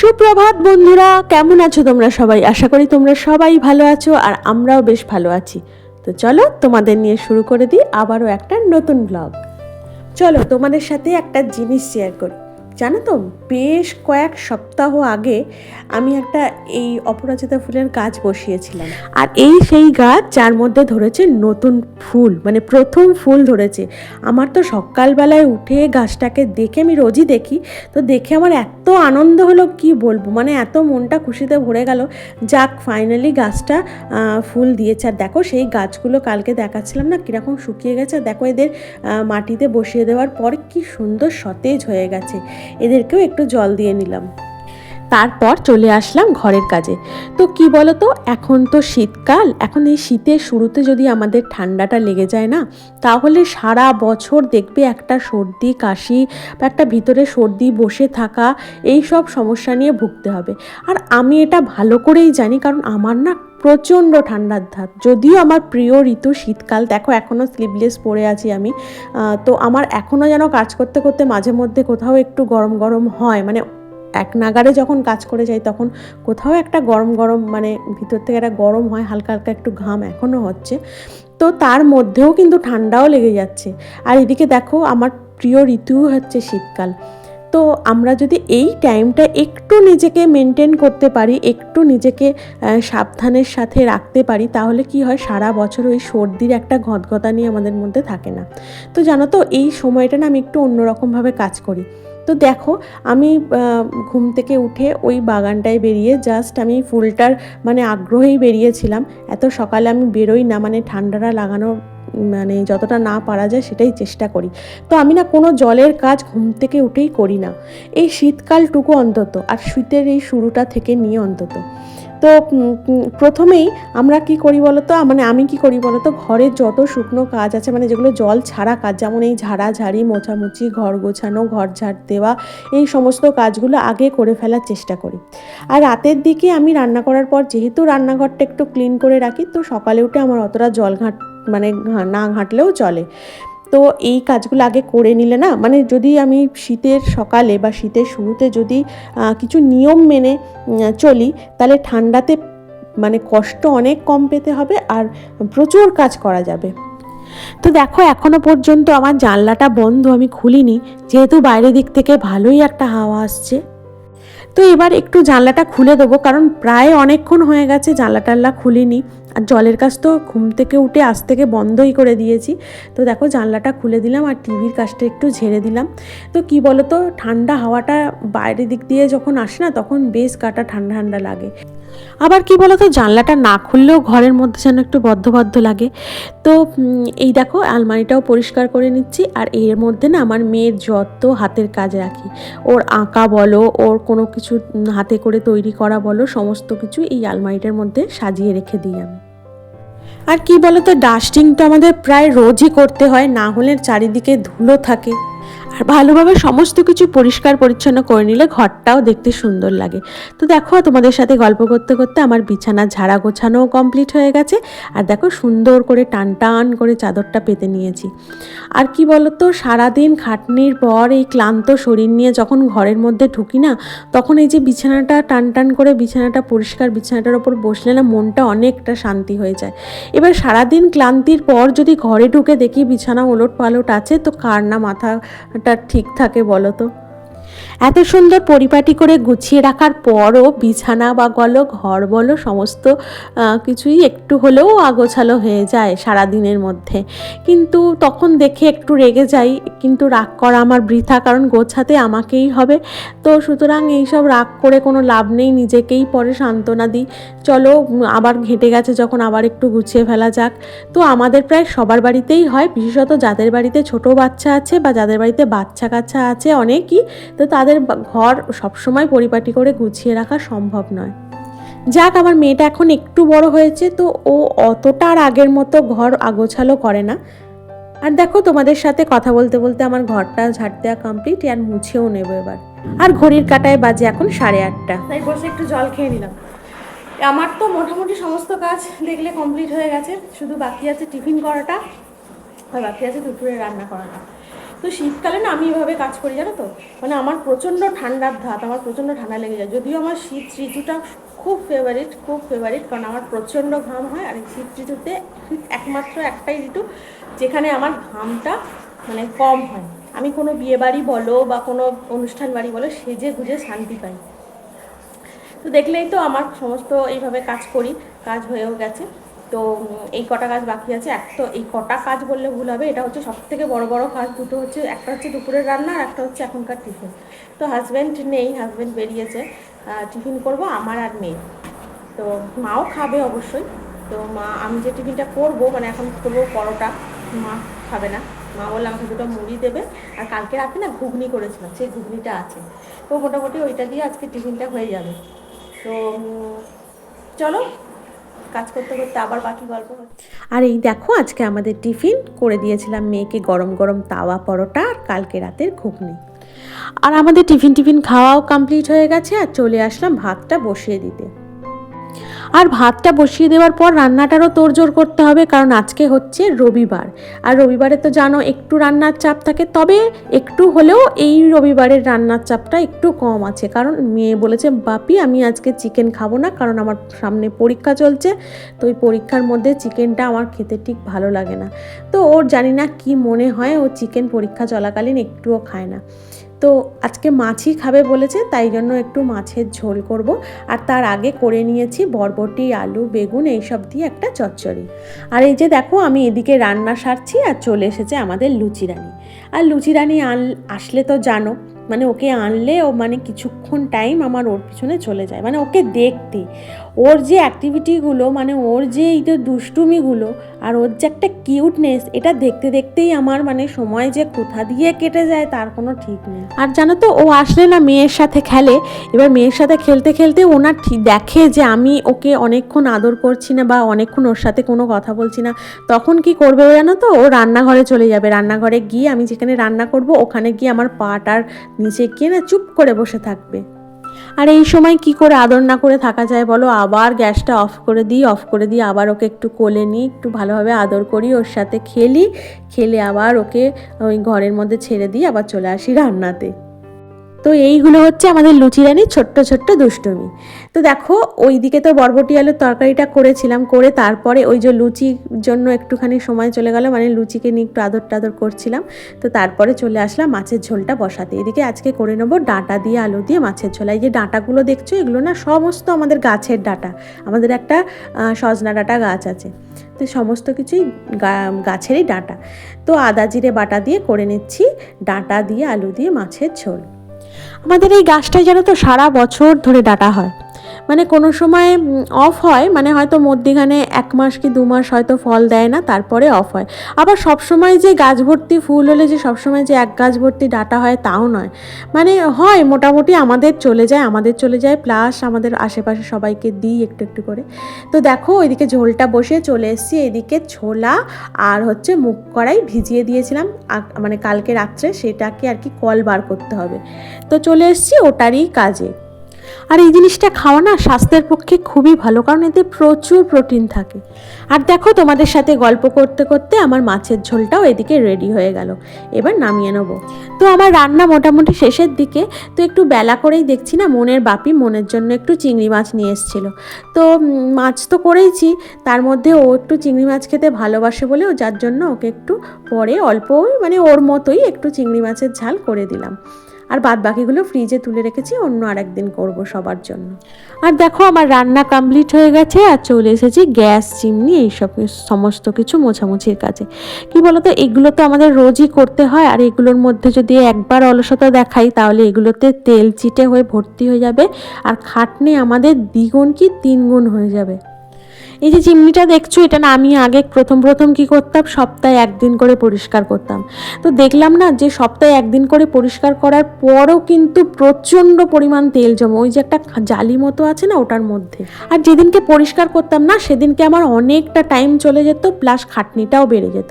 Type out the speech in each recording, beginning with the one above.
সুপ্রভাত বন্ধুরা, কেমন আছো তোমরা সবাই? আশা করি তোমরা সবাই ভালো আছো আর আমরাও বেশ ভালো আছি। তো চলো তোমাদের নিয়ে শুরু করে দিই আবারও একটা নতুন ব্লগ চলো তোমাদের সাথে একটা জিনিস শেয়ার করি। জানো তো, বেশ কয়েক সপ্তাহ আগে আমি একটা এই অপরাজিতা ফুলের গাছ বসিয়েছিলাম। আর এই সেই গাছ যার মধ্যে ধরেছে নতুন ফুল মানে প্রথম ফুল ধরেছে। আমার তো সকালবেলায় উঠে গাছটাকে দেখে আমি রোজই দেখি, তো দেখে আমার এত আনন্দ হলো, কি বলব? মানে এত মনটা খুশিতে ভরে গেল, যাক ফাইনালি গাছটা ফুল দিয়েছে। আর দেখো সেই গাছগুলো কালকে দেখাচ্ছিলাম না, কীরকম শুকিয়ে গেছে। দেখো এদের মাটিতে বসিয়ে দেওয়ার পর কি সুন্দর সতেজ হয়ে গেছে। এদেরকেও একটু জল দিয়ে নিলাম। তারপর চলে আসলাম ঘরের কাজে। তো কি বলো তো এখন তো শীতকাল, এখন এই শীতের শুরুতে যদি আমাদের ঠান্ডাটা লেগে যায় না, তাহলে সারা বছর দেখবে একটা সর্দি, কাশি বা একটা ভিতরে সর্দি বসে থাকা এই সব সমস্যা নিয়ে ভুগতে হবে। আর আমি এটা ভালো করেই জানি, কারণ আমার না প্রচণ্ড ঠান্ডার ধাত। যদিও আমার প্রিয় ঋতু শীতকাল, দেখো এখনও স্লিভলেস পরে আছি আমি তো আমার এখনও যেন কাজ করতে করতে মাঝে মধ্যে কোথাও একটু গরম গরম হয় মানে এক নাগারে যখন কাজ করে যাই, তখন কোথাও একটা গরম গরম মানে ভিতর থেকে একটা গরম হয়, হালকা হালকা একটু ঘাম এখনও হচ্ছে। তো তার মধ্যেও কিন্তু ঠান্ডাও লেগে যাচ্ছে। আর এদিকে দেখো, আমার প্রিয় ঋতু হচ্ছে শীতকাল। তো আমরা যদি এই টাইমটা একটু নিজেকে মেনটেন করতে পারি, একটু নিজেকে সাবধানের সাথে রাখতে পারি, তাহলে কি হয়, সারা বছর ওই সর্দির একটা ঘতঘতানি আমাদের মধ্যে থাকে না। তো জানো তো, এই সময়টা না আমি একটু অন্যরকমভাবে কাজ করি। তো দেখো, আমি ঘুম থেকে উঠে ওই বাগানটায় বেরিয়ে জাস্ট আমি ফুলটার মানে আগ্রহেই বেরিয়েছিলাম। এত সকালে আমি বেরোই না মানে ঠান্ডাটা লাগানো মানে যতটা না পারা যায় সেটাই চেষ্টা করি। তো আমি না কোনো জলের কাজ ঘুম থেকে উঠেই করি না। এই শীতকালটুকু অন্তত, আর শীতের এই শুরুটা থেকে নিয়ে অন্তত। তো প্রথমেই আমরা কি করি বলতো মানে আমি কি করি বলতো, ঘরের যত শুকনো কাজ আছে মানে যেগুলো জল ছাড়া কাজ, যেমন এই ঝাড়া ঝাড়ি মোছামুছি, ঘর গোছানো, ঘর ঝাড় দেওয়া, এই সমস্ত কাজগুলো আগে করে ফেলার চেষ্টা করি। আর রাতের দিকে আমি রান্না করার পর, যেহেতু রান্নাঘরটা একটু ক্লিন করে রাখি, তো সকালে উঠে আমার অতটা জল ঘাট মানে না ঘাঁটলেও চলে। তো এই কাজগুলো আগে করে নিলে না মানে যদি আমি শীতের সকালে বা শীতের শুরুতে যদি কিছু নিয়ম মেনে চলি, তাহলে ঠান্ডাতে মানে কষ্ট অনেক কম পেতে হবে আর প্রচুর কাজ করা যাবে। তো দেখো এখনও পর্যন্ত আমার জানলাটা বন্ধ, আমি খুলিনি, যেহেতু বাইরের দিক থেকে ভালোই একটা হাওয়া আসছে। তো এবার একটু জানলাটা খুলে দেবো, কারণ প্রায় অনেকক্ষণ হয়ে গেছে জানলা টাল্লা খুলিনি। আর জলের কাজ তো ঘুম থেকে উঠে আজ থেকে বন্ধই করে দিয়েছি। তো দেখো জানলাটা খুলে দিলাম আর টিভির কাজটা একটু ঝেড়ে দিলাম। তো কি বলো তো ঠান্ডা হাওয়াটা বাইরের দিক দিয়ে যখন আসে না, তখন বেশ কাটা ঠান্ডা ঠান্ডা লাগে। আবার কি বলো তো জানলাটা না খুললেও ঘরের মধ্যে যেন একটু বদ্ধ বদ্ধ লাগে। তো এই দেখো, আলমারিটাও পরিষ্কার করে নিচ্ছি, আর এর মধ্যে না আমার মেয়ের যত হাতের কাজ রাখি। ওর আঁকা বলো, ওর কোনো কিছু হাতে করে তৈরি করা বলো, সমস্ত কিছু এই আলমারিটার মধ্যে সাজিয়ে রেখে দিই আমি। আর কি বলতো ডাস্টিং তো আমাদের প্রায় রোজই করতে হয়, না হলে চারিদিকে ধুলো থাকে। আর ভালোভাবে সমস্ত কিছু পরিষ্কার পরিচ্ছন্ন করে নিলে ঘরটাও দেখতে সুন্দর লাগে। তো দেখো, তোমাদের সাথে গল্প করতে করতে আমার বিছানা ঝাড়া গোছানোও কমপ্লিট হয়ে গেছে। আর দেখো, সুন্দর করে টান টান করে চাদরটা পেতে নিয়েছি। আর কি বলতো, সারাদিন খাটনির পর এই ক্লান্ত শরীর নিয়ে যখন ঘরের মধ্যে ঢুকি না, তখন এই যে বিছানাটা টান টান করে বিছানাটা পরিষ্কার বিছানাটার ওপর বসলে না মনটা অনেকটা শান্তি হয়ে যায়। এবার সারাদিন ক্লান্তির পর যদি ঘরে ঢুকে দেখি বিছানা ওলট পালট আছে, তো কার না মাথাটা ঠিক থাকে বলো তো? এত সুন্দর পরিপাটি করে গুছিয়ে রাখার পরও বিছানা বা বলো ঘর বলো সমস্ত কিছুই একটু হলেও আগোছালো হয়ে যায় সারা দিনের মধ্যে। কিন্তু তখন দেখে একটু রেগে যাই, কিন্তু রাগ করা আমার বৃথা, কারণ গোছাতে আমাকেই হবে। তো সুতরাং এইসব রাগ করে কোনো লাভ নেই, নিজেকেই পরে সান্ত্বনা দিই। চলো আবার ঘেঁটে গেছে যখন আবার একটু গুছিয়ে ফেলা যাক। তো আমাদের প্রায় সবার বাড়িতেই হয়, বিশেষত যাদের বাড়িতে ছোট বাচ্চা আছে বা যাদের বাড়িতে বাচ্চা কাচ্চা আছে অনেকই, তো তাদের বা- ঘর সবসময় পরিপাটি করে গুছিয়ে রাখা সম্ভব নয়। যাক, আমার মেয়েটা এখন একটু বড় হয়েছে, তো ও অতটা আর আগের মতো ঘর আগোছালো করে না। আর দেখো, তোমাদের সাথে কথা বলতে বলতে আমার ঘরটা ঝাড় দেওয়া কমপ্লিট আর মুছেও নেব এবার। আর ঘড়ির কাটায় বাজে এখন সাড়ে আটটা। তাই বসে একটু জল খেয়ে নিলাম। আমার তো মোটামুটি সমস্ত কাজ দেখলে কমপ্লিট হয়ে গেছে, শুধু বাকি আছে টিফিন করাটা, আর বাকি আছে দুপুরে রান্না করাটা। তো শীতকালে না আমি এভাবে কাজ করি, জানো তো? মানে আমার প্রচণ্ড ঠান্ডার ধাত, আমার প্রচণ্ড ঠান্ডা লেগে যায়। যদিও আমার শীত ঋতুটা খুব ফেভারিট খুব ফেভারিট কারণ আমার প্রচণ্ড ঘাম হয় আর এই শীত ঋতুতে শীত একমাত্র একটাই ঋতু যেখানে আমার ঘামটা মানে কম হয়। আমি কোনো বিয়ে বাড়ি বলো বা কোনো অনুষ্ঠান বাড়ি বলো, সেজে গুজে শান্তি পাই। তো দেখলেই তো আমার সমস্ত এইভাবে কাজ করি, কাজ হয়েও গেছে। তো এই কটা কাজ বাকি আছে। এক তো এই কটা কাজ বললে ভুল হবে, এটা হচ্ছে সব থেকে বড় বড় কাজ। দুটো হচ্ছে, একটা হচ্ছে দুপুরের রান্না আর একটা হচ্ছে এখনকার টিফিন। তো হাজব্যান্ড নেই হাজব্যান্ড বেরিয়েছে। টিফিন করব আমার আর মেয়ে তো মাও খাবে অবশ্যই। তো মা, আমি যে টিফিনটা করব মানে এখন করব পরোটা, মা খাবে না। মা বললে, আমাকে দুটো মুড়ি দেবে। আর কালকে রাতে না ঘুগনি করেছিলাম, সেই ঘুগনিটা আছে। তো মোটামুটি ওইটা দিয়ে আজকে টিফিনটা হয়ে যাবে। তো চলো। কাজ করতে করতে আবার বাকি গল্প আর এই দেখো, আজকে আমাদের টিফিন করে দিয়েছিলাম মেয়েকে গরম গরম তাওয়া পরোটা আর কালকে রাতের ঘুগনি। আর আমাদের টিফিন টিফিন খাওয়াও কমপ্লিট হয়ে গেছে আর চলে আসলাম ভাতটা বসিয়ে দিতে। আর ভাতটা বসিয়ে দেওয়ার পর রান্নাটারও তোড়জোড় করতে হবে, কারণ আজকে হচ্ছে রবিবার। আর রবিবারে তো জানো একটু রান্নার চাপ থাকে, তবে একটু হলেও এই রবিবারের রান্নার চাপটা একটু কম আছে। কারণ মেয়ে বলেছে, বাপি, আমি আজকে চিকেন খাব না, কারণ আমার সামনে পরীক্ষা চলছে, তো ওই পরীক্ষার মধ্যে চিকেনটা আমার খেতে ঠিক ভালো লাগে না। তো ওর জানি না কি মনে হয়, ও চিকেন পরীক্ষা চলাকালীন একটুও খায় না। তো আজকে মাছই খাবে বলেছে, তাই জন্য একটু মাছের ঝোল করব। আর তার আগে করে নিয়েছি বরবটি, আলু, বেগুন, এইসব দিয়ে একটা চচ্চড়ি। আর এই যে দেখো, আমি এদিকে রান্না সারছি আর চলে এসেছে আমাদের লুচি রানী। আর লুচি রানী আন, আসলে তো জানো মানে ওকে আনলে ও মানে কিছুক্ষণ টাইম আমার ওর পিছনে চলে যায়। মানে ওকে দেখতে ওর যে অ্যাক্টিভিটিগুলো মানে ওর যে এই যে দুষ্টুমিগুলো আর ওর যে একটা কিউটনেস এটা দেখতে দেখতেই আমার মানে সময় যে কোথা দিয়ে কেটে যায় তার কোনো ঠিক নেই। আর জানো তো, ও আসলে না মেয়ের সাথে খেলে, এবার মেয়ের সাথে খেলতে খেলতে ওনার ঠিক দেখে যে আমি ওকে অনেকক্ষণ আদর করছি না বা অনেকক্ষণ ওর সাথে কোনো কথা বলছি না, তখন কি করবে জানো তো? ও রান্নাঘরে চলে যাবে। রান্নাঘরে গিয়ে আমি যেখানে রান্না করব, ওখানে গিয়ে আমার পাটার নিচে গিয়ে না চুপ করে বসে থাকবে। আর এই সময় কি করে আদর না করে থাকা যায় বলো? আবার গ্যাসটা অফ করে দিই, অফ করে দিই, আবার ওকে একটু কোলে নিই, একটু ভালোভাবে আদর করি, ওর সাথে খেলি, খেলে আবার ওকে ওই ঘরের মধ্যে ছেড়ে দিই, আবার চলে আসি রান্নাতে। তো এইগুলো হচ্ছে আমাদের লুচিরানির ছোট্ট ছোট্ট দুষ্টুমি। তো দেখো ওই দিকে তো বরবটি আলুর তরকারিটা করেছিলাম, করে তারপরে ওই যে লুচির জন্য একটুখানি সময় চলে গেল মানে লুচিকে নিয়ে একটু আদর টাদর করছিলাম। তো তারপরে চলে আসলাম মাছের ঝোলটা বসাতে। এদিকে আজকে করে নেব ডাঁটা দিয়ে আলু দিয়ে মাছের ঝোল। এই যে ডাঁটাগুলো দেখছ, এগুলো না সমস্ত আমাদের গাছের ডাঁটা, আমাদের একটা সজনা ডাঁটা গাছ আছে। তো সমস্ত কিছুই গাছেরই ডাঁটা। তো আদা, জিরে, বাটা দিয়ে করে নিচ্ছি, ডাঁটা দিয়ে, আলু দিয়ে মাছের ঝোল। আমাদের এই গাছটায় যেন তো সারা বছর ধরে ডাটা হয়। মানে কোনো সময় অফ হয় মানে হয়তো মধ্যিখানে এক মাস কি দু মাস হয়তো ফল দেয় না, তারপরে অফ হয়। আবার সব সময় যে গাছ ভর্তি ফুল হলে যে সব সময় যে এক গাছ ভর্তি ডাটা হয় তাও নয়। মানে হয়, মোটামুটি আমাদের চলে যায়, আমাদের চলে যায় প্লাস আমাদের আশেপাশে সবাইকে দিই একটু একটু করে। তো দেখো, ওইদিকে ঝোলটা বসে চলে এসেছি, এদিকে ছোলা আর হচ্ছে মুখ কড়াই ভিজিয়ে দিয়েছিলাম। মানে কালকে রাত্রে সেটাকে আর কি কল বার করতে হবে। তো চলে এসেছি ওটারই কাজে। আর এই জিনিসটা খাওয়া না স্বাস্থ্যের পক্ষে খুবই ভালো, কারণ এতে প্রচুর প্রোটিন থাকে। আর দেখো তোমাদের সাথে গল্প করতে করতে আমার মাছের ঝোলটাও এদিকে রেডি হয়ে গেল। এবার নামিয়ে নেব। তো আমার রান্না মোটামুটি শেষের দিকে, তো একটু বেলা করেই দেখছি না মনের বাপি মনের জন্য একটু চিংড়ি মাছ নিয়ে এসেছিল। তো মাছ তো করেইছি, তার মধ্যে ও একটু চিংড়ি মাছ খেতে ভালোবাসে বলে ও যার জন্য ওকে একটু পরে অল্প মানে ওর মতোই একটু চিংড়ি মাছের ঝাল করে দিলাম। আর বাদ বাকিগুলো ফ্রিজে তুলে রেখেছি, অন্য আরেকদিন করব সবার জন্য। আর দেখো, আমার রান্না কমপ্লিট হয়ে গেছে আর চলে এসেছি গ্যাস, চিমনি এইসব সমস্ত কিছু মোছামুছির কাজে। কি বলতো, এগুলো তো আমাদের রোজই করতে হয় আর এগুলোর মধ্যে যদি একবার অলসতা দেখাই, তাহলে এগুলোতে তেল চিটে হয়ে ভর্তি হয়ে যাবে। আর খাটনি আমাদের দ্বিগুণ কি তিনগুণ হয়ে যাবে। এই যে চিমনিটা দেখছ, এটা না আমি আগে প্রথম প্রথম কি করতাম? সপ্তাহে একদিন করে পরিষ্কার করতাম। তো দেখলাম না যে সপ্তাহে একদিন করে পরিষ্কার করার পরও কিন্তু প্রচণ্ড পরিমাণ তেল জমে। ওই যে একটা জালি মতো আছে না ওটার মধ্যে। আর যেদিনকে পরিষ্কার করতাম না, সেদিনকে আমার অনেকটা টাইম চলে যেত প্লাস খাটনিটাও বেড়ে যেত।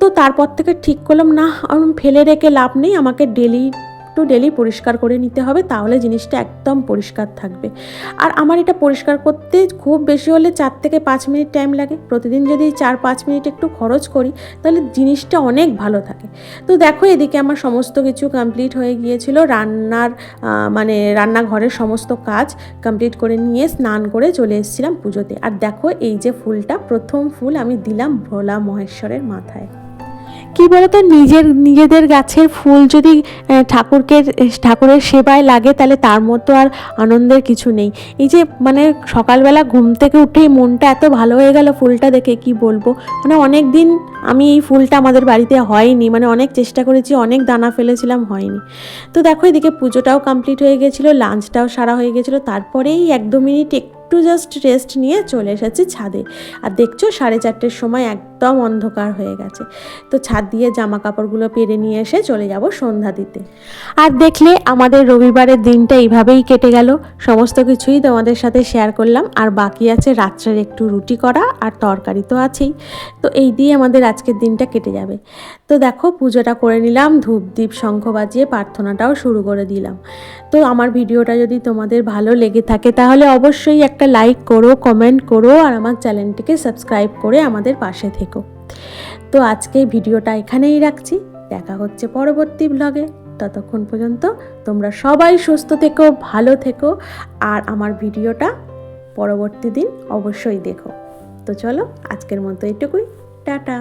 তো তারপর থেকে ঠিক করলাম না ফেলে রেখে লাভ নেই, আমাকে ডেলি একটু ডেলি পরিষ্কার করে নিতে হবে, তাহলে জিনিসটা একদম পরিষ্কার থাকবে। আর আমার এটা পরিষ্কার করতে খুব বেশি হলে চার থেকে পাঁচ মিনিট টাইম লাগে। প্রতিদিন যদি চার পাঁচ মিনিট একটু খরচ করি, তাহলে জিনিসটা অনেক ভালো থাকে। তো দেখো এদিকে আমার সমস্ত কিছু কমপ্লিট হয়ে গিয়েছিল। রান্নার মানে রান্নাঘরের সমস্ত কাজ কমপ্লিট করে নিয়ে স্নান করে চলে এসেছিলাম পুজোতে। আর দেখো এই যে ফুলটা, প্রথম ফুল আমি দিলাম ভোলা মহেশ্বরের মাথায়। কি বলতো, নিজের, নিজেদের গাছের ফুল যদি ঠাকুরকে, ঠাকুরের সেবায় লাগে, তাহলে তার মতো আর আনন্দের কিছু নেই। এই যে মানে সকালবেলা ঘুম থেকে উঠেই মনটা এত ভালো হয়ে গেল ফুলটা দেখে, কি বলব? মানে অনেক দিন আমি এই ফুলটা আমাদের বাড়িতে হয়নি মানে অনেক চেষ্টা করেছি, অনেক দানা ফেলেছিলাম, হয়নি। তো দেখো, এদিকে পুজোটাও কমপ্লিট হয়ে গেছিল লাঞ্চটাও সারা হয়ে গেছিল, তারপরেই এক দু মিনিট একটু জাস্ট রেস্ট নিয়ে চলে এসেছি ছাদে। আর দেখছ, সাড়ে চারটের সময় একদম অন্ধকার হয়ে গেছে। তো ছাদ দিয়ে জামা কাপড়গুলো পেরে নিয়ে এসে চলে যাব সন্ধ্যা দিতে। আর দেখলে আমাদের রবিবারের দিনটা এইভাবেই কেটে গেল। সমস্ত কিছুই তোমাদের সাথে শেয়ার করলাম। আর বাকি আছে রাত্রের একটু রুটি করা আর তরকারি তো আছেই। তো এই দিয়ে আমাদের আজকের দিনটা কেটে যাবে। তো দেখো, পুজোটা করে নিলাম, ধূপ দ্বীপ শঙ্খ বাজিয়ে প্রার্থনাটাও শুরু করে দিলাম। তো আমার ভিডিওটা যদি তোমাদের ভালো লেগে থাকে, তাহলে অবশ্যই একটা লাইক করো কমেন্ট করো, আর আমার চ্যানেলটিকে সাবস্ক্রাইব করে আমাদের পাশে থেকো। তো আজকে ভিডিওটা এখানেই রাখছি। দেখা হচ্ছে পরবর্তী ব্লগে ততক্ষণ পর্যন্ত তোমরা সবাই সুস্থ থেকো, ভালো থেকো, আর আমার ভিডিওটা পরবর্তী দিন অবশ্যই দেখো। তো চলো, আজকের মতো এটুকুই। টাটা।